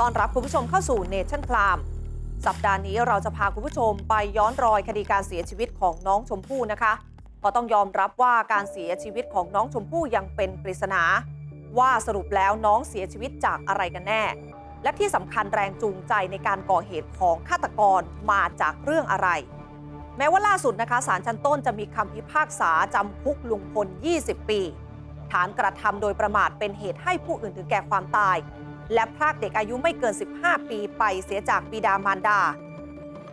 ต้อนรับคุณผู้ชมเข้าสู่ Nation Clam สัปดาห์นี้เราจะพาคุณผู้ชมไปย้อนรอยคดีการเสียชีวิตของน้องชมพู่นะคะเพราะต้องยอมรับว่าการเสียชีวิตของน้องชมพู่ยังเป็นปริศนา ว่าสรุปแล้วน้องเสียชีวิตจากอะไรกันแน่ และที่สำคัญแรงจูงใจในการก่อเหตุของฆาตกรมาจากเรื่องอะไร แม้ว่าล่าสุดนะคะศาลชั้นต้นจะมีคำพิพากษาจำคุกลุงพล 20 ปี ฐานกระทำโดยประมาทเป็นเหตุให้ผู้อื่นถึงแก่ความตาย และพรากเด็กอายุไม่เกิน 15 ปีไปเสียจากบิดามารดา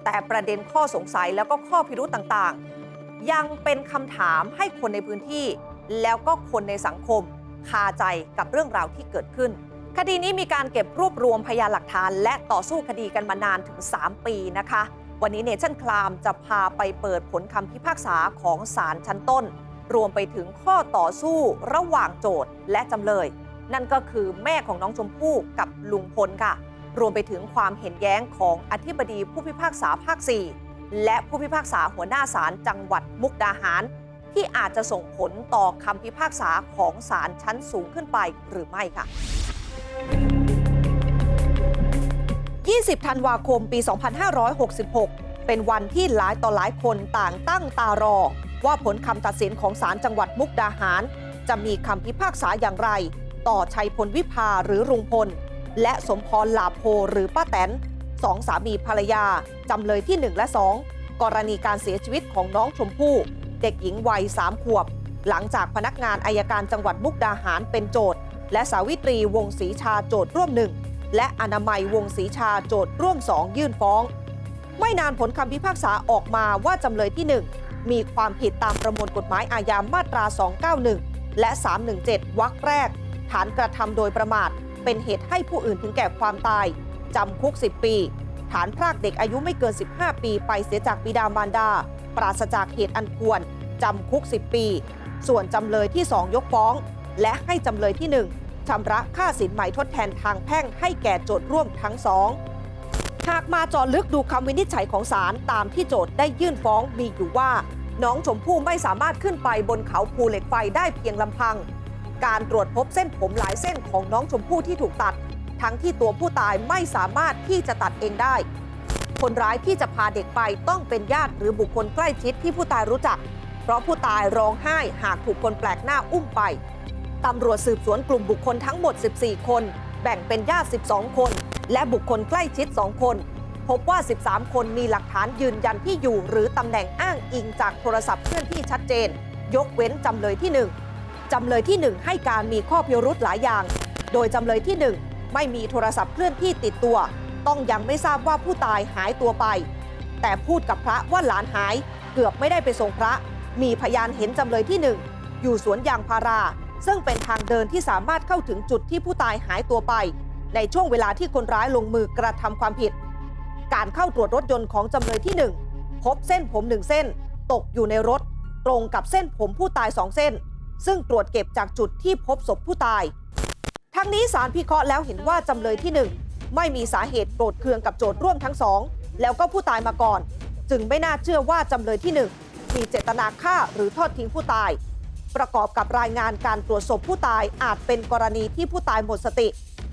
แต่ประเด็นข้อสงสัยแล้วก็ข้อพิรุธต่างๆ ยังเป็นคำถามให้คนในพื้นที่ แล้วก็คนในสังคม คาใจกับเรื่องราวที่เกิดขึ้น คดีนี้มีการเก็บรวบรวมพยานหลักฐาน และต่อสู้คดีกันมานานถึง 3 ปีนะคะ วันนี้เนชั่นคลามจะพาไปเปิดผลคำพิพากษาของศาลชั้นต้น รวมไปถึงข้อต่อสู้ระหว่างโจทย์และจำเลย นั่นก็คือแม่ของน้องชมพู่กับลุงพลค่ะ รวมไปถึงความเห็นแย้งของอธิบดีผู้พิพากษาภาค 4 และผู้พิพากษาหัวหน้าศาลจังหวัดมุกดาหาร ที่อาจจะส่งผลต่อคำพิพากษาของศาลชั้นสูงขึ้นไปหรือไม่ค่ะ 20 ธันวาคมปี 2566 เป็นวันที่หลายต่อหลายคนต่างตั้งตารอ ว่าผลคำตัดสินของศาลจังหวัดมุกดาหาร จะมีคำพิพากษาอย่างไร ต่อชัยพลวิภาหรือรุงพล และสมพรลาโพหรือป้าแตนสองสามีภรรยา จำเลยที่ 1 และ 2 กรณีการเสียชีวิตของน้องชมพู่ เด็กหญิงวัย3ขวบ หลังจากพนักงานอายการจังหวัดมุกดาหารเป็นโจทย์ และสาวิตรีวงศรีชาโจทย์ร่วมหนึ่งและอนามัยวงศรีชาโจทย์ร่วมสองยื่นฟ้อง ไม่นานผลคำพิพากษาออกมาว่าจำเลยที่ 1 มีความผิดตามประมวลกฎหมายอาญามาตรา 291 และ 317 วรรคแรก ฐานกระทำโดยประมาท เป็นเหตุให้ผู้อื่นถึงแก่ความตาย จำคุก 10 ปี ฐานพรากเด็กอายุไม่เกิน 15 ปี ไปเสียจากบิดามารดา ปราศจากเหตุอันควร จำคุก 10 ปี ส่วนจำเลยที่ 2 ยกฟ้อง และให้จำเลยที่ 1ชำระค่าสินไหมทดแทนทางแพ่งให้แก่โจทย์ร่วมทั้งสองหากมาจอลึกดูคำวินิจฉัยของศาลตามที่โจทย์ได้ยื่นฟ้องมีอยู่ว่า น้องชมพู่ไม่สามารถขึ้นไปบนเขาภูเหล็กไฟได้เพียงลำพัง การตรวจพบเส้นผมหลายเส้นของน้องชมพู่ที่ถูกตัด ทั้งที่ตัวผู้ตายไม่สามารถที่จะตัดเองได้ คนร้ายที่จะพาเด็กไปต้องเป็นญาติหรือบุคคลใกล้ชิดที่ผู้ตายรู้จัก เพราะผู้ตายร้องไห้หากถูกคนแปลกหน้าอุ้มไปตำรวจสืบสวนกลุ่มบุคคลทั้งหมด 14 คน แบ่งเป็นญาติ 12 คน และบุคคลใกล้ชิด 2 คน พบว่า 13 คนมีหลักฐานยืนยันที่อยู่ หรือตำแหน่งอ้างอิงจากโทรศัพท์เคลื่อนที่ชัดเจน ยกเว้นจำเลยที่ 1 จำเลยที่ 1 ให้การมีข้อพิรุธหลายอย่าง โดยจำเลยที่ 1 ไม่มีโทรศัพท์เคลื่อนที่ติดตัว ต้องยังไม่ทราบว่าผู้ตายหายตัวไป แต่พูดกับพระว่าหลานหายเกือบไม่ได้ไปส่งพระ มีพยานเห็นจำเลยที่หนึ่งอยู่สวนยางพารา ซึ่งเป็นทางเดินที่สามารถเข้าถึงจุดที่ผู้ตายหายตัวไป ในช่วงเวลาที่คนร้ายลงมือกระทำความผิด การเข้าตรวจรถยนต์ของจำเลยที่ 1 พบเส้นผมหนึ่งเส้น ตกอยู่ในรถ ตรงกับเส้นผมผู้ตายสองเส้น ซึ่งตรวจเก็บจากจุดที่พบศพผู้ตาย ทั้งนี้สารพิเคราะห์แล้วเห็นว่าจำเลยที่ 1 ไม่มีสาเหตุโกรธเคืองกับโจทย์ร่วมทั้งสองแล้วก็ผู้ตายมาก่อน จึงไม่น่าเชื่อว่าจำเลยที่ 1 มีเจตนาฆ่าหรือทอดทิ้งผู้ตาย ประกอบกับรายงานการตรวจศพผู้ตายอาจเป็นกรณีที่ผู้ตายหมดสติ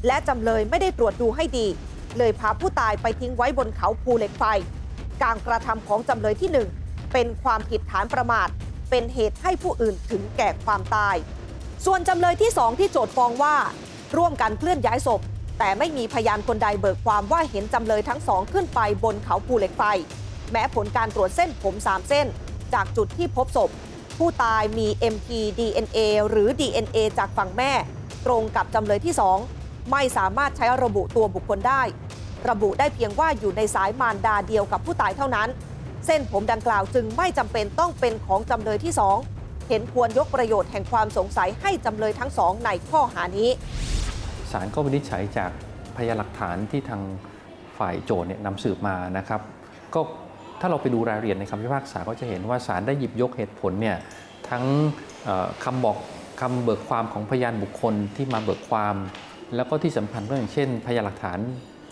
และจำเลยไม่ได้ตรวจดูให้ดี เลยพาผู้ตายไปทิ้งไว้บนเขาภูเหล็กไฟ การกระทำของจำเลยที่ 1 เป็นความผิดฐานประมาท เป็นเหตุให้ผู้อื่นถึงแก่ความตาย ส่วนจำเลยที่2ที่โจทย์ฟ้องว่า ร่วมกันเคลื่อนย้ายศพ แต่ไม่มีพยานคนใดเบิกความว่าเห็นจำเลยทั้งสองขึ้นไปบนเขาภูเหล็กไฟ แม้ผลการตรวจเส้นผม 3 เส้น จากจุดที่พบศพ ผู้ตายมี MT DNA หรือ DNA จากฝั่งแม่ ตรงกับจำเลยที่2ไม่สามารถใช้ระบุตัวบุคคลได้ ระบุได้เพียงว่าอยู่ในสายมารดาเดียวกับผู้ตายเท่านั้น เส้นผมดังกล่าวจึงไม่จำเป็นต้องเป็นของจำเลยที่ 2 เห็นควรยกประโยชน์แห่งความสงสัยให้จำเลยทั้งสองในข้อหานี้ศาลก็วินิจฉัยจากพยานหลักฐานที่ทางฝ่ายโจทย์เนี่ยนำสืบมานะครับก็ถ้าเราไปดูรายละเอียดในคำพิพากษาก็จะเห็นว่าศาลได้หยิบยกเหตุผลเนี่ยทั้งคำบอกคำเบิกความของพยานบุคคลที่มาเบิกความ แล้วก็ที่สำคัญก็อย่างเช่น พยานหลักฐาน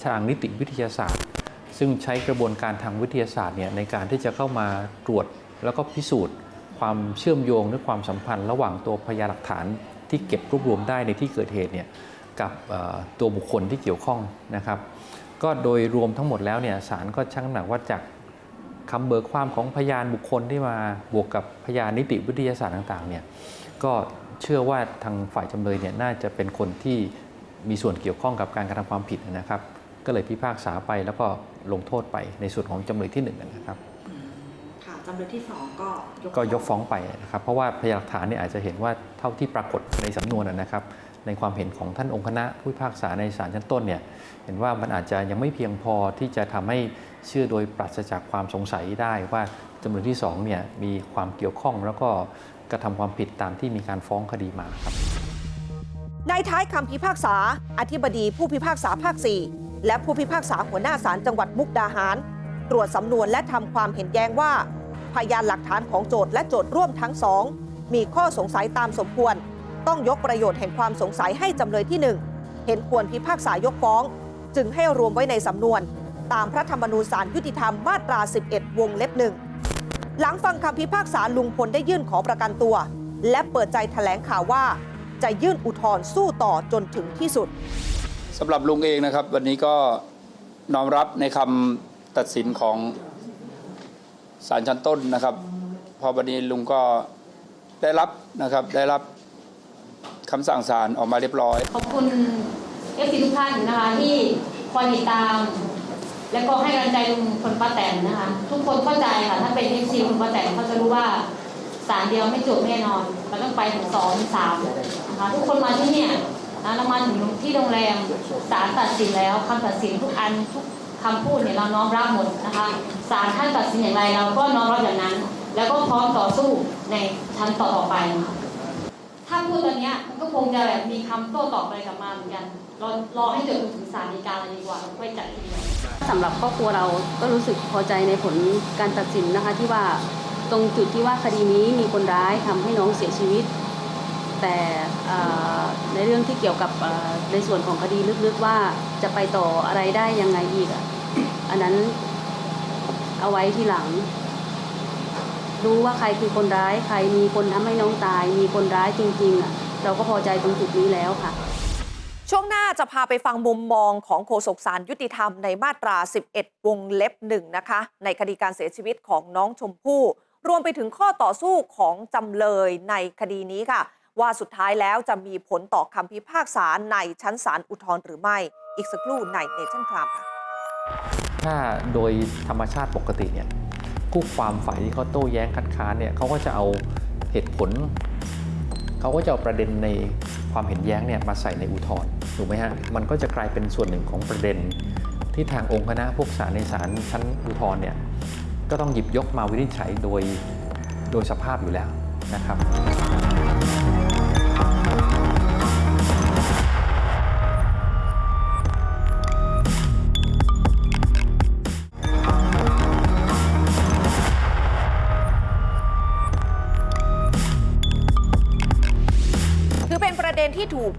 ทางนิติวิทยาศาสตร์ ซึ่งใช้กระบวนการทางวิทยาศาสตร์เนี่ยในการที่จะเข้ามาตรวจแล้วก็พิสูจน์ ความเชื่อมโยงหรือความสัมพันธ์ ระหว่างตัวพยานหลักฐานที่เก็บรวบรวมได้ในที่เกิดเหตุเนี่ยกับตัวบุคคลที่เกี่ยวข้องนะครับ ก็โดยรวมทั้งหมดแล้วเนี่ยศาลก็ชั่งน้ำหนักว่าจากคำเบิกความของพยานบุคคลที่มาบวกกับพยานนิติวิทยาศาสตร์ต่างๆเนี่ยก็เชื่อว่าทางฝ่ายจำเลยเนี่ยน่าจะเป็นคนที่มีส่วนเกี่ยวข้องกับการกระทำความผิดนะครับ ก็เลยพิพากษาไปแล้วก็ลงโทษไปในส่วนของจำเลยที่หนึ่งนะครับค่ะจำเลยที่สองก็ยกก็ยกฟ้องไปนะครับ เพราะว่าพยานหลักฐานเนี่ยอาจจะเห็นว่าเท่าที่ปรากฏในสำนวนนะนะครับ ในความเห็นของท่านองค์คณะผู้พิพากษาในศาลชั้นต้นเนี่ยเห็นว่ามันอาจจะยังไม่เพียงพอที่จะทำให้เชื่อโดยปราศจากความสงสัยได้ว่าจำเลยที่สองเนี่ยมีความเกี่ยวข้องแล้วก็กระทำความผิดตามที่มีการฟ้องคดีมาครับในท้ายคำพิพากษา อธิบดีผู้พิพากษาภาค 4 และผู้พิพากษาหัวหน้าศาลจังหวัดมุกดาหาร ตรวจสำนวนและทำความเห็นแย้งว่า พยานหลักฐานของโจทย์และโจทย์ร่วมทั้งสอง มีข้อสงสัยตามสมควร ต้องยกประโยชน์แห่งความสงสัยให้จำเลยที่ 1 เห็นควรพิพากษายกฟ้อง จึงให้รวมไว้ในสำนวน ตามพระธรรมนูญศาลยุติธรรมมาตรา 11 วงเล็บหนึ่งหลังฟังคำพิพากษาลุงพลได้ยื่นขอประกันตัว และเปิดใจแถลงข่าวว่า จะยื่นอุทธรณ์สู้ต่อจนถึงที่สุด สำหรับลุงเองนะครับ วันนี้ก็น้อมรับในคำตัดสินของศาลชั้นต้นนะครับ พอวันนี้ลุงก็ได้รับนะครับได้รับคำสั่งศาลออกมาเรียบร้อย ขอบคุณเอฟซีทุกท่านนะคะที่คอยติดตาม และก็ให้กำลังใจลุงพลป้าแตนนะคะ ทุกคนเข้าใจค่ะถ้าเป็นเอฟซีลุงป้าแตนเขาจะรู้ว่าสารเดียวไม่จบแน่นอนเราต้องไปถึงสองถึงสามนะคะทุกคนมาที่เนี่ย นะเรามาถึงที่โรงแรมศาลตัดสินแล้วคำตัดสินทุกอันทุกคำพูดเนี่ยเราน้อมรับหมดนะคะศาลท่านตัดสินอย่างไรเราก็น้อมรับอย่างนั้น แล้วก็พร้อมต่อสู้ในชั้นต่อๆไปค่ะถ้าพูดตอนนี้มันก็คงจะแบบมีคำโต้ตอบอะไรกลับมาเหมือนกันรอรอให้จนถึงศาลฎีกาเลยดีกว่าไม่จัดทีเดียวสำหรับครอบครัวเราก็รู้สึกพอใจในผลการตัดสินนะคะที่ว่าตรงจุดที่ว่าคดีนี้มีคนร้ายทำให้น้องเสียชีวิต แต่ในเรื่องที่เกี่ยวกับในส่วนของคดีลึกๆว่าจะไปต่ออะไรได้ยังไงอีกอะอันนั้นเอาไว้ที่หลัง รู้ว่าใครคือคนร้ายใครมีคนทำให้น้องตาย มีคนร้ายจริงๆอะเราก็พอใจตรงจุดนี้แล้วค่ะ ช่วงหน้าจะพาไปฟังมุมมองของโฆษกสารยุติธรรมในมาตรา 11 วงเล็บหนึ่งนะคะ ในคดีการเสียชีวิตของน้องชมพู่ รวมไปถึงข้อต่อสู้ของจำเลยในคดีนี้ค่ะ ว่าสุดท้ายแล้วจะมีผลต่อคำพิพากษาในชั้นศาลอุทธรณ์หรือไม่ อีกสักครู่ในเนชั่นครามค่ะ ถ้าโดยธรรมชาติปกติเนี่ยคู่ความฝ่ายที่เขาโต้แย้งคัดค้านเนี่ยเขาก็จะเอาเหตุผล เขาก็จะเอาประเด็นในความเห็นแย้งเนี่ยมาใส่ในอุทธรณ์ถูกไหมฮะมันก็จะกลายเป็นส่วนหนึ่งของประเด็น ที่ทางองค์คณะพวกศาลในศาลชั้นอุทธรณ์เนี่ยก็ต้องหยิบยกมาวินิจฉัยโดยโดยสภาพอยู่แล้วนะครับ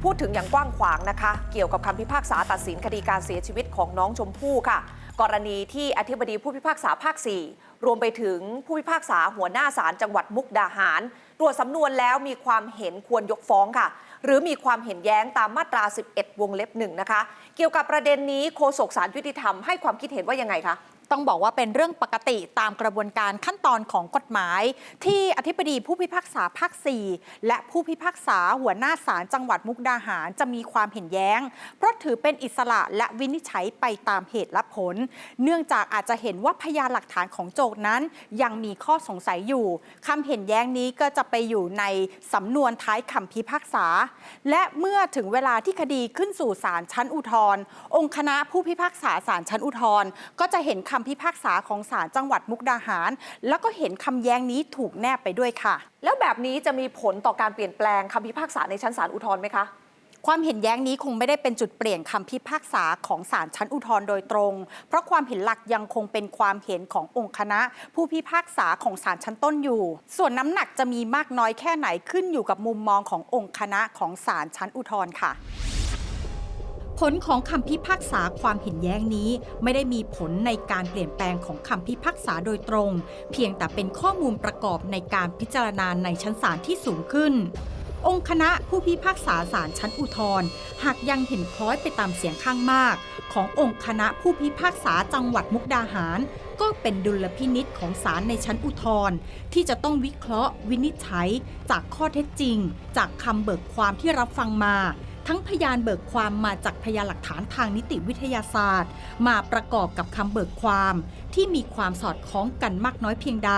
พูดถึงอย่างกว้างขวางนะคะ เกี่ยวกับคำพิพากษาตัดสินคดีการเสียชีวิตของน้องชมพู่ค่ะ กรณีที่อธิบดีผู้พิพากษาภาค 4 รวมไปถึงผู้พิพากษาหัวหน้าศาลจังหวัดมุกดาหาร ตรวจสำนวนแล้วมีความเห็นควรยกฟ้องค่ะ หรือมีความเห็นแย้งตามมาตรา 11 วงเล็บหนึ่งนะคะ เกี่ยวกับประเด็นนี้โฆษกสารยุติธรรมให้ความคิดเห็นว่ายังไงคะ ต้องบอกว่าเป็นเรื่องปกติตามกระบวนการขั้นตอนของกฎหมาย ที่อธิบดีผู้พิพากษาภาค 4 และผู้พิพากษาหัวหน้าศาลจังหวัดมุกดาหารจะมีความเห็นแย้ง เพราะถือเป็นอิสระและวินิจฉัยไปตามเหตุและผล เนื่องจากอาจจะเห็นว่าพยานหลักฐานของโจทก์นั้น ยังมีข้อสงสัยอยู่คำเห็นแย้งนี้ก็จะไปอยู่ในสำนวนท้ายคำพิพากษา และเมื่อถึงเวลาที่คดีขึ้นสู่ศาลชั้นอุทธรณ์องค์คณะผู้พิพากษาศาลชั้นอุทธรณ์ก็จะเห็นคำพิพากษาของศาลจังหวัดมุกดาหาร แล้วก็เห็นคำแย้งนี้ถูกแนบไปด้วยค่ะ แล้วแบบนี้จะมีผลต่อการเปลี่ยนแปลงคำพิพากษาในชั้นศาลอุทธรณ์ไหมคะความเห็นแย้งนี้คงไม่ได้เป็นจุดเปลี่ยนคำพิพากษาของศาลชั้นอุทธรณ์โดยตรง เพราะความเห็นหลักยังคงเป็นความเห็นขององค์คณะ ผู้พิพากษาของศาลชั้นต้นอยู่ ส่วนน้ำหนักจะมีมากน้อยแค่ไหนขึ้นอยู่กับมุมมองขององค์คณะของศาลชั้นอุทธรณ์ค่ะ ผลของคำพิพากษาความเห็นแย้งนี้ ไม่ได้มีผลในการเปลี่ยนแปลงของคำพิพากษาโดยตรง เพียงแต่เป็นข้อมูลประกอบในการพิจารณาในชั้นศาลที่สูงขึ้น องค์คณะผู้พิพากษาศาลชั้นอุทธรหากยังเห็นคล้อยไปตามเสียงข้างมาก ขององค์คณะผู้พิพากษาจังหวัดมุกดาหาร ก็เป็นดุลพินิษของศาลในชั้นอุทธรที่จะต้องวิเคราะห์ วินิจฉัย จากข้อเท็จจริง จากคำเบิกความที่รับฟังมา ทั้งพยานเบิกความมาจากพยานหลักฐานทางนิติวิทยาศาสตร์ มาประกอบกับคำเบิกความ ที่มีความสอดคล้องกันมากน้อยเพียงใด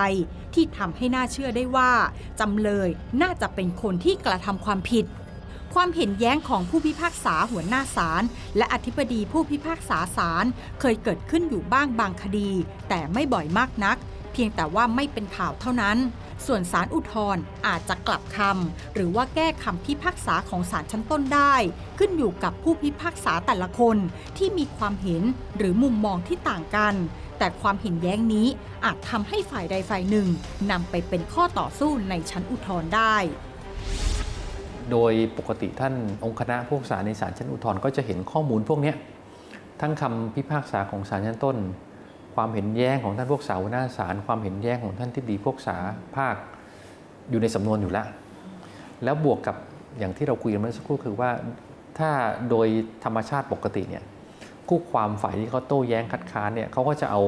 ที่ทำให้น่าเชื่อได้ว่าจำเลยน่าจะเป็นคนที่กระทำความผิด ความเห็นแย้งของผู้พิพากษาหัวหน้าศาลและอธิบดีผู้พิพากษาศาลเคยเกิดขึ้นอยู่บ้างบางคดี แต่ไม่บ่อยมากนัก เพียงแต่ว่าไม่เป็นข่าวเท่านั้น ส่วนศาลอุทธรณ์อาจจะกลับคำหรือว่าแก้คำพิพากษาของศาลชั้นต้นได้ ขึ้นอยู่กับผู้พิพากษาแต่ละคนที่มีความเห็นหรือมุมมองที่ต่างกัน แต่ความเห็นแย้งนี้อาจทำให้ฝ่ายใดฝ่ายหนึ่งนำไปเป็นข้อต่อสู้ในชั้นอุทธรณ์ได้โดยปกติท่านองค์คณะผู้พิพากษาในศาลชั้นอุทธรณ์ก็จะเห็นข้อมูลพวกนี้ทั้งคำพิพากษาของศาลชั้นต้น ความเห็นแย้งของท่านพิพากษาวหน้าศาลความเห็นแย้งของท่านที่ดีพิพากษาภาคอยู่ในสำนวนอยู่แล้ว แล้วบวกกับอย่างที่เราคุยกันเมื่อสักครู่คือว่าถ้าโดยธรรมชาติปกติเนี่ยคู่ความฝ่ายที่เขาโต้แย้งคัดค้านเนี่ยเขาก็จะเอา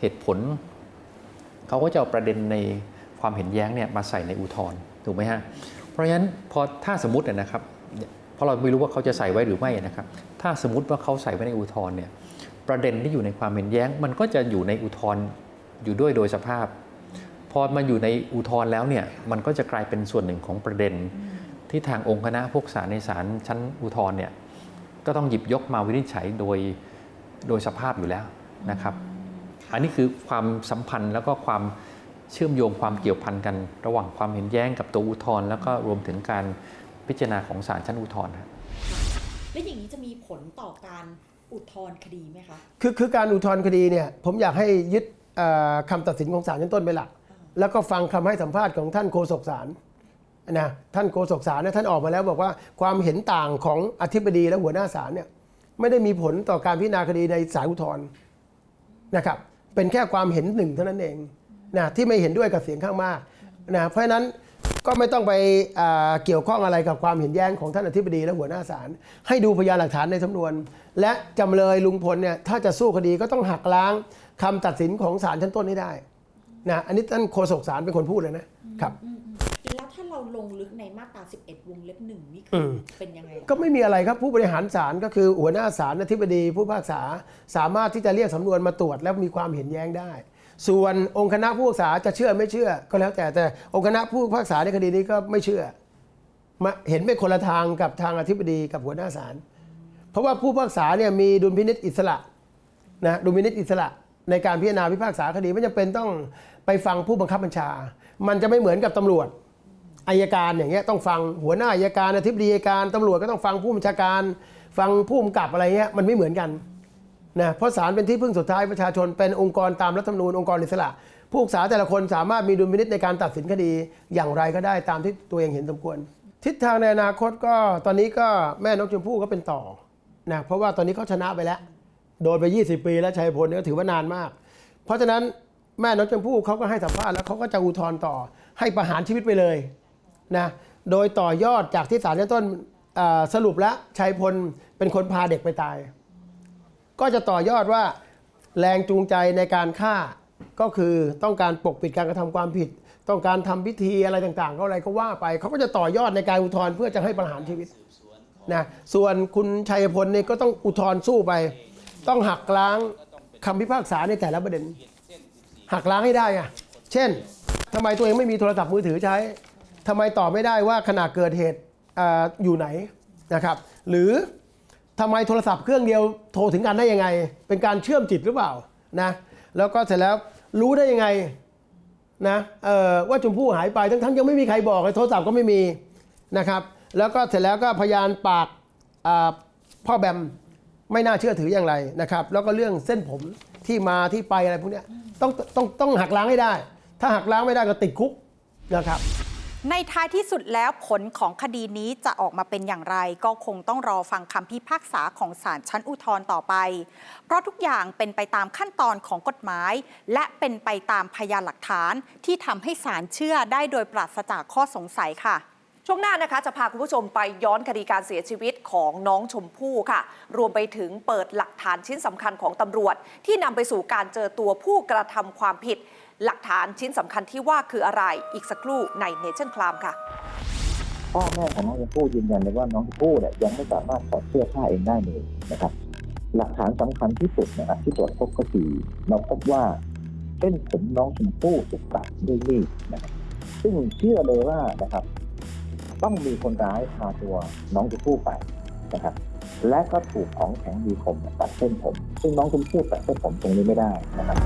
เหตุผลเขาก็จะเอาประเด็นในความเห็นแย้งเนี่ยมาใส่ในอุทธรณ์ถูกไหมฮะเพราะฉะนั้นพอถ้าสมมติเนี่ยนะครับเพราะเราไม่รู้ว่าเขาจะใส่ไว้หรือไม่นะครับ ถ้าสมมติว่าเขาใส่ไว้ในอุทธรณ์เนี่ย ประเด็นที่อยู่ในความเห็นแย้ง มันก็จะอยู่ในอุทธรณ์อยู่ด้วยโดยสภาพ พอมาอยู่ในอุทธรณ์แล้วเนี่ยมันก็จะกลายเป็นส่วนหนึ่งของประเด็น ที่ทางองค์คณะพวกศาลในศาลชั้นอุทธรณ์เนี่ยก็ต้องหยิบยกมาวินิจฉัยโดยโดยสภาพอยู่แล้วนะครับ อันนี้คือความสัมพันธ์แล้วก็ความเชื่อมโยงความเกี่ยวพันกัน ระหว่างความเห็นแย้งกับตัวอุทธรณ์แล้วก็รวมถึงการพิจารณาของศาลชั้นอุทธรณ์ครับและอย่างนี้จะมีผลต่อการ อุทธรณ์คดีไหมคะ คือคือการอุทธรณ์คดีเนี่ยผมอยากให้ยึดเอ่อคำตัดสินของศาลชั้นต้นเป็นหลัก แล้วก็ฟังคำให้สัมภาษณ์ของท่านโฆษกศาลนะท่านโฆษกศาลเนี่ยท่านออกมาแล้วบอกว่าความเห็นต่างของอธิบดีและหัวหน้าศาลเนี่ยไม่ได้มีผลต่อการพิจารณาคดีในศาลอุทธรณ์นะครับเป็นแค่ความเห็นหนึ่งเท่านั้นเองนะที่ไม่เห็นด้วยกับเสียงข้างมากนะเพราะฉะนั้น ก็ไม่ต้องไปเกี่ยวข้องอะไรกับความเห็นแย้งของท่านอธิบดีและหัวหน้าศาลให้ดูพยานหลักฐานในสำนวน และจำเลยลุงพลเนี่ยถ้าจะสู้คดีก็ต้องหักล้างคำตัดสินของศาลชั้นต้นให้ได้นะอันนี้ท่านโฆษกศาลเป็นคนพูดเลยนะครับแล้วถ้าเราลงลึกในมาตรา 11 วงเล็บหนึ่งนี่คือเป็นยังไงก็ไม่มีอะไรครับผู้บริหารศาลก็คือหัวหน้าศาลอธิบดีผู้พิพากษา สามารถที่จะเรียกสำนวนมาตรวจแล้วมีความเห็นแย้งได้ ส่วนองค์คณะผู้พิพากษาจะเชื่อไม่เชื่อ ก็แล้วแต่แต่องค์คณะผู้พิพากษาในคดีนี้ก็ไม่เชื่อมาเห็นเป็นคนละทางกับทางอธิบดีกับหัวหน้าศาลเพราะว่าผู้พิพากษาเนี่ยมีดุลพินิจอิสระนะดุลพินิจอิสระในการพิจารณาพิพากษาคดีไม่จำเป็นต้องไปฟังผู้บังคับบัญชา มันจะไม่เหมือนกับตำรวจอายการอย่างเงี้ยต้องฟังหัวหน้าอายการอธิบดีอายการตำรวจก็ต้องฟังผู้บัญชาการ ฟังผู้กำกับอะไรเงี้ยมันไม่เหมือนกัน นะเพราะศาลเป็นที่พึ่งสุดท้ายประชาชนเป็นองค์กรตามรัฐธรรมนูญองค์กรอิสระ ผู้ศึกษาแต่ละคนสามารถมีดุลพินิจในการตัดสินคดีอย่างไรก็ได้ตามที่ตัวเองเห็นสมควร ทิศทางในอนาคตก็ตอนนี้ก็แม่นกชมพู่ก็เป็นต่อนะเพราะว่าตอนนี้เขาชนะไปแล้ว โดนไป 20 ปีแล้วชัยพลก็ถือว่านานมาก เพราะฉะนั้นแม่นกชมพู่เขาก็ให้สัมภาษณ์แล้วเขาก็จะอุทธรณ์ต่อ ให้ประหารชีวิตไปเลยนะโดยต่อยอดจากที่ศาลชั้นต้นสรุปแล้วชัยพลเป็นคนพาเด็กไปตาย ก็จะต่อยอดว่าแรงจูงใจในการฆ่า ก็คือต้องการปกปิดการกระทำความผิด ต้องการทำพิธีอะไรต่างๆ ก็อะไรก็ว่าไป เขาก็จะต่อยอดในการอุทธรณ์เพื่อจะให้ประหารชีวิตนะส่วนคุณชัยพลเนี่ยก็ต้องอุทธรณ์สู้ไป ต้องหักล้างคำพิพากษาในแต่ละประเด็น หักล้างให้ได้อะเช่นทำไมตัวเองไม่มีโทรศัพท์มือถือใช้ทำไมตอบไม่ได้ว่าขณะเกิดเหตุออยู่ไหนนะครับ หรือ ทำไมโทรศัพท์เครื่องเดียวโทรถึงกันได้ยังไง เป็นการเชื่อมจิตหรือเปล่านะแล้วก็เสร็จแล้วรู้ได้ยังไงนะเออว่าชมพู่หายไปทั้งๆยังไม่มีใครบอกเลยโทรศัพท์ก็ไม่มีนะครับ แล้วก็เสร็จแล้วก็พยานปากพ่อแบมไม่น่าเชื่อถืออย่างไรนะครับ แล้วก็เรื่องเส้นผมที่มาที่ไปอะไรพวกนี้ต้องต้องต้องหักล้างให้ได้ ถ้าหักล้างไม่ได้ก็ติดคุกนะครับ ในท้ายที่สุดแล้วผลของคดีนี้จะออกมาเป็นอย่างไร ก็คงต้องรอฟังคำพิพากษาของศาลชั้นอุทธรณ์ต่อไป เพราะทุกอย่างเป็นไปตามขั้นตอนของกฎหมาย และเป็นไปตามพยานหลักฐานที่ทำให้ศาลเชื่อได้โดยปราศจากข้อสงสัยค่ะช่วงหน้านะคะจะพาคุณผู้ชมไปย้อนคดีการเสียชีวิตของน้องชมพู่ค่ะ รวมไปถึงเปิดหลักฐานชิ้นสำคัญของตำรวจ ที่นำไปสู่การเจอตัวผู้กระทำความผิด หลักฐานชิ้นสำคัญที่ว่าคืออะไรอีกสักครู่ในเนชั่นคลามค่ะ พ่อแม่ของน้องชมพู่ยืนยันเลยว่าน้องชมพู่เนี่ยยังไม่สามารถถอดเสื้อผ้าเองได้เลยนะครับ หลักฐานสำคัญที่สุดนะครับที่ตรวจพบก็คือเราพบว่าเส้นผมน้องชมพู่ถูกตัดด้วยมีดนะครับซึ่งเชื่อเลยว่านะครับ ต้องมีคนร้ายพาตัวน้องชมพู่ไปนะครับ และก็ถูกของแข็งมีคมตัดเส้นผม ซึ่งน้องชมพู่ตัดเส้นผมตรงนี้ไม่ได้นะครับ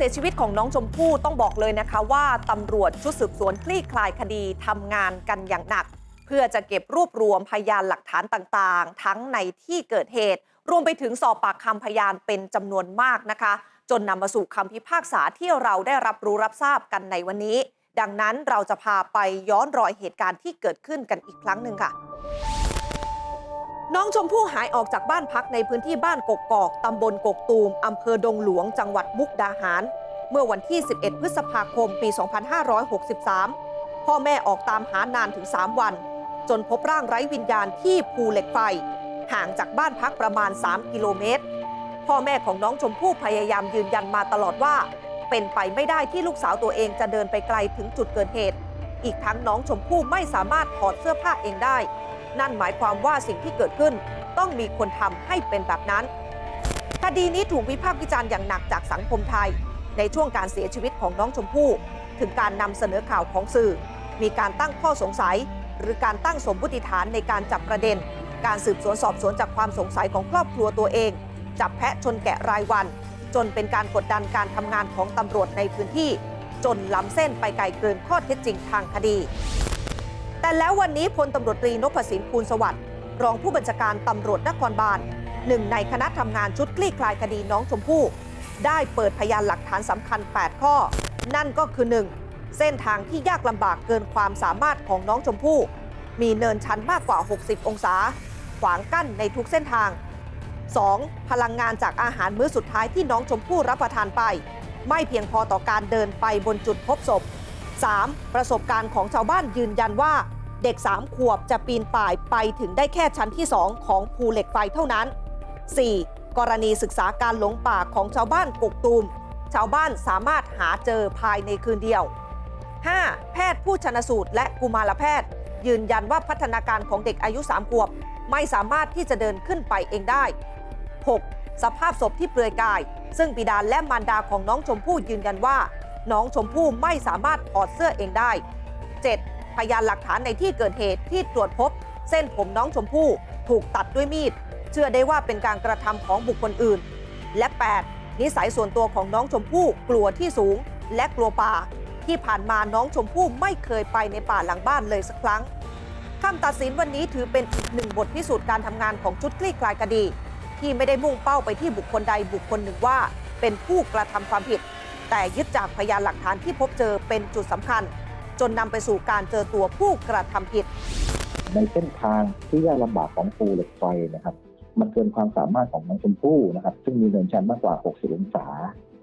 เสียชีวิตของน้องชมพู่ต้องบอกเลยนะคะว่าตำรวจชุดสืบสวนคลี่คลายคดีทำงานกันอย่างหนัก เพื่อจะเก็บรวบรวมพยานหลักฐานต่างๆ ทั้งในที่เกิดเหตุ รวมไปถึงสอบปากคำพยานเป็นจำนวนมากนะคะ จนนำมาสู่คำพิพากษาที่เราได้รับรู้รับทราบกันในวันนี้ ดังนั้นเราจะพาไปย้อนรอยเหตุการณ์ที่เกิดขึ้นกันอีกครั้งหนึ่งค่ะ น้องชมพู่หายออกจากบ้านพักในพื้นที่บ้านกกอกตำบลกกตูมอำเภอดงหลวง จังหวัดมุกดาหาร เมื่อวันที่ 11 พฤษภาคม ปี 2563 พ่อแม่ออกตามหานานถึง 3 วัน จนพบร่างไร้วิญญาณที่ภูเหล็กไฟ ห่างจากบ้านพักประมาณ 3 กิโลเมตร พ่อแม่ของน้องชมพู่พยายามยืนยันมาตลอดว่า เป็นไปไม่ได้ที่ลูกสาวตัวเองจะเดินไปไกลถึงจุดเกิดเหตุ อีกทั้งน้องชมพู่ไม่สามารถถอดเสื้อผ้าเองได้ นั่นหมายความว่าสิ่งที่เกิดขึ้น ต้องมีคนทำให้เป็นแบบนั้น คดีนี้ถูกวิพากษ์วิจารณ์อย่างหนักจากสังคมไทย ในช่วงการเสียชีวิตของน้องชมพู่ถึงการนำเสนอข่าวของสื่อ มีการตั้งข้อสงสัย หรือการตั้งสมมติฐานในการจับประเด็น การสืบสวนสอบสวนจากความสงสัยของครอบครัวตัวเอง จับแพะชนแกะรายวัน จนเป็นการกดดันการทำงานของตำรวจในพื้นที่ จนล้ำเส้นไปไกลเกินข้อเท็จจริงทางคดี แต่แล้ววันนี้พลตำรวจตรีนพสินคูลสวัสดิ์รองผู้บัญชาการตำรวจนครบาลหนึ่งในคณะทำงานชุดคลี่คลายคดีน้องชมพู่ ได้เปิดพยานหลักฐานสำคัญ 8 ข้อ นั่นก็คือ 1. เส้นทางที่ยากลำบากเกินความสามารถของน้องชมพู่ มีเนินชันมากกว่า 60 องศา ขวางกั้นในทุกเส้นทาง 2. พลังงานจากอาหารมื้อสุดท้ายที่น้องชมพู่รับประทานไป ไม่เพียงพอต่อการเดินไปบนจุดพบศพ 3. ประสบการณ์ของชาวบ้านยืนยันว่า เด็ก 3 ขวบจะปีนป่ายไปถึงได้แค่ชั้นที่ 2 ของภูเหล็กไฟเท่านั้น 4. กรณีศึกษาการหลงป่าของชาวบ้านกกตูม ชาวบ้านสามารถหาเจอภายในคืนเดียว 5. แพทย์ผู้ชนสูตรและกุมารแพทย์ ยืนยันว่าพัฒนาการของเด็กอายุ 3 ขวบ ไม่สามารถที่จะเดินขึ้นไปเองได้ 6. สภาพศพที่เปลือยกาย ซึ่งบิดาและมารดาของน้องชมพู่ยืนยันว่า น้องชมพู่ไม่สามารถถอดเสื้อเองได้ 7. พยานหลักฐานในที่เกิดเหตุที่ตรวจพบ เส้นผมน้องชมพู่ถูกตัดด้วยมีด เชื่อได้ว่าเป็นการกระทำของบุคคลอื่น และ 8. นิสัยส่วนตัวของน้องชมพู่กลัวที่สูง และกลัวป่า ที่ผ่านมาน้องชมพู่ไม่เคยไปในป่าหลังบ้านเลยสักครั้งคำตัดสินวันนี้ถือเป็นอีกหนึ่งบทพิสูจน์การทำงานของชุดคลี่คลายคดี ที่ไม่ได้มุ่งเป้าไปที่บุคคลใดบุคคลหนึ่งว่า เป็นผู้กระทำความผิด แต่ยึดจากพยานหลักฐานที่พบเจอเป็นจุดสำคัญ จนนำไปสู่การเจอตัวผู้กระทำผิด ในเส้นทางที่ยากลำบากของภูเหล็กไฟนะครับ มันเกินความสามารถของน้องชมพู่นะครับ ซึ่งมีเนินชันมากกว่า 60 องศา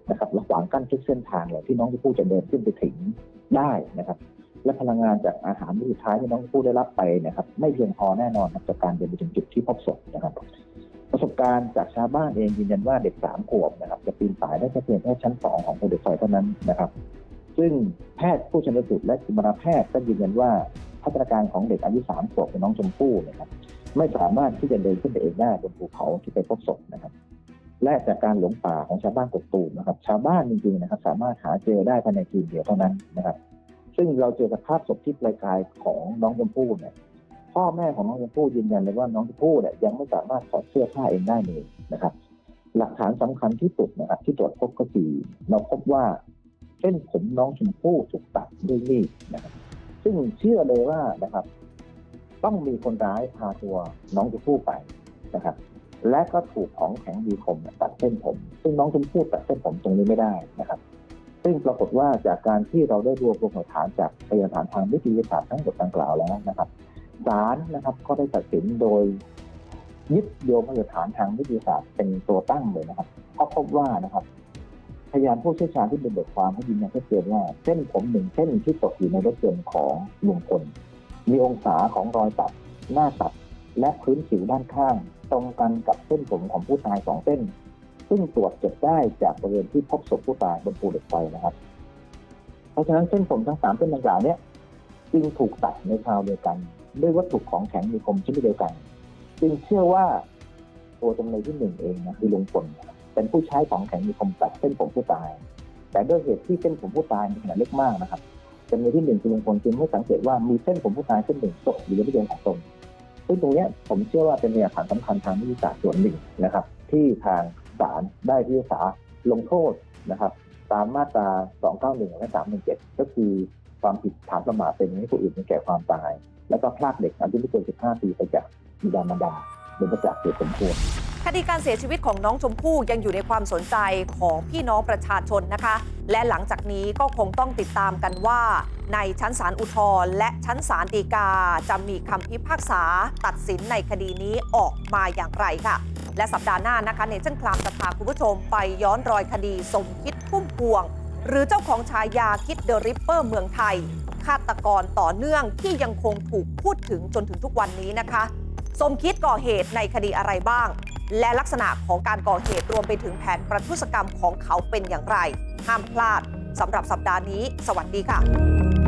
นะครับและขวางกั้นทุกเส้นทางเลยที่น้องชมพู่จะเดินขึ้นไปถึงได้นะครับ และพลังงานจากอาหารมื้อสุดท้ายที่น้องชมพู่ได้รับไปนะครับ ไม่เพียงพอแน่นอนจากการเดินไปถึงจุดที่พบศพนะครับ ประสบการณ์จากชาวบ้านเองยืนยันว่าเด็กสามขวบนะครับ จะปีนป่ายได้แค่เพียงแค่ชั้นสองของภูเหล็กไฟเท่านั้นนะครับ ซึ่งแพทย์ผู้ชนสูตรและกุมารแพทย์ก็ยืนยันว่าพัฒนาการของเด็กอายุสามขวบเป็นน้องชมพู่นะครับไม่สามารถที่จะเดินขึ้นไปเองได้บนภูเขาที่ไปพบศพนะครับ และจากการหลงป่าของชาวบ้านกกตูมนะครับ ชาวบ้านจริงๆนะครับ สามารถหาเจอได้ภายในคืนเดียวเท่านั้นนะครับ ซึ่งเราเจอสภาพศพที่ปลายกายของน้องชมพู่เนี่ยพ่อแม่ของน้องชมพู่ยืนยันเลยว่าน้องชมพู่เนี่ยยังไม่สามารถถอดเสื้อผ้าเองได้เลยนะครับ หลักฐานสำคัญที่สุดนะครับที่ตรวจพบก็คือเราพบว่า เส้นผมน้องชมพู่ถูกตัดด้วยมีดนะครับซึ่งเชื่อเลยว่านะครับ ต้องมีคนร้ายพาตัวน้องชมพู่ไปนะครับ และก็ถูกของแข็งมีคมตัดเส้นผม ซึ่งน้องชมพู่ตัดเส้นผมตรงนี้ไม่ได้นะครับ ซึ่งปรากฏว่าจากการที่เราได้รวบรวมหลักฐานจากพยานฐานทางวิทยาศาสตร์ทั้งหมดดังกล่าวแล้วนะครับศาลนะครับก็ได้ตัดสินโดยยึดโยงพยานฐานทางวิทยาศาสตร์เป็นตัวตั้งเลยนะครับก็พบว่านะครับ พยานผู้เชี่ยวชาญที่เป็นบทความให้ยืนยันชัดเจนว่าเส้นผมหนึ่งเส้นที่ตกอยู่ในรถยนต์ของลุงพลมีองศาของรอยตัด หน้าตัด และพื้นผิวด้านข้าง ตรงกันกับเส้นผมของผู้ตายสองเส้น ซึ่งตรวจเก็บได้จากบริเวณที่พบศพผู้ตายบนภูเหล็กไฟนะครับ เพราะฉะนั้นเส้นผมทั้งสามเส้นดังกล่าวเนี้ยจึงถูกตัดในคราวเดียวกัน ด้วยวัตถุของแข็งมีคมชนิดเดียวกัน จึงเชื่อว่าตัวจำเลยที่หนึ่งเองนะคือลุงพลนะ เป็นผู้ใช้ของแข็งมีคมตัดเส้นผมผู้ตาย แต่ด้วยเหตุที่เส้นผมผู้ตายมีขนาดเล็กมากนะครับจำเลยที่หนึ่งคือลุงพลจึงไม่สังเกตว่ามีเส้นผมผู้ตายเส้นหนึ่งตกอยู่ในรถยนต์ของตนซึ่งตรงนี้ผมเชื่อว่าเป็นพยานฐานสำคัญทางวิทยาศาสตร์ส่วนหนึ่งนะครับ ที่ทางศาลได้พิพากษาลงโทษนะครับ ตามมาตรา 291 และ 317 ก็คือความผิดฐานประมาทเป็นให้ผู้อื่นแก่ความตาย แล้วก็พรากเด็กอายุไม่เกิน 15 ปีไปจากบิดามารดาโดยประจักษ์เหตุสมควร คดีการเสียชีวิตของน้องชมพู่ยังอยู่ในความสนใจของพี่น้องประชาชนนะคะ และหลังจากนี้ก็คงต้องติดตามกันว่า ในชั้นศาลอุทธรณ์และชั้นศาลฎีกา จะมีคำพิพากษาตัดสินในคดีนี้ออกมาอย่างไรค่ะ และสัปดาห์หน้านะคะเนเจนคลามจะพาคุณผู้ชมไปย้อนรอยคดีสมคิดพุ่มพวง หรือเจ้าของฉายาคิดเดอะริปเปอร์เมืองไทยฆาตกรต่อเนื่องที่ยังคงถูกพูดถึงจนถึงทุกวันนี้นะคะ สมคิดก่อเหตุในคดีอะไรบ้าง และลักษณะของการก่อเหตุรวมไปถึงแผนประทุษกรรมของเขาเป็นอย่างไร ห้ามพลาดสำหรับสัปดาห์นี้ สวัสดีค่ะ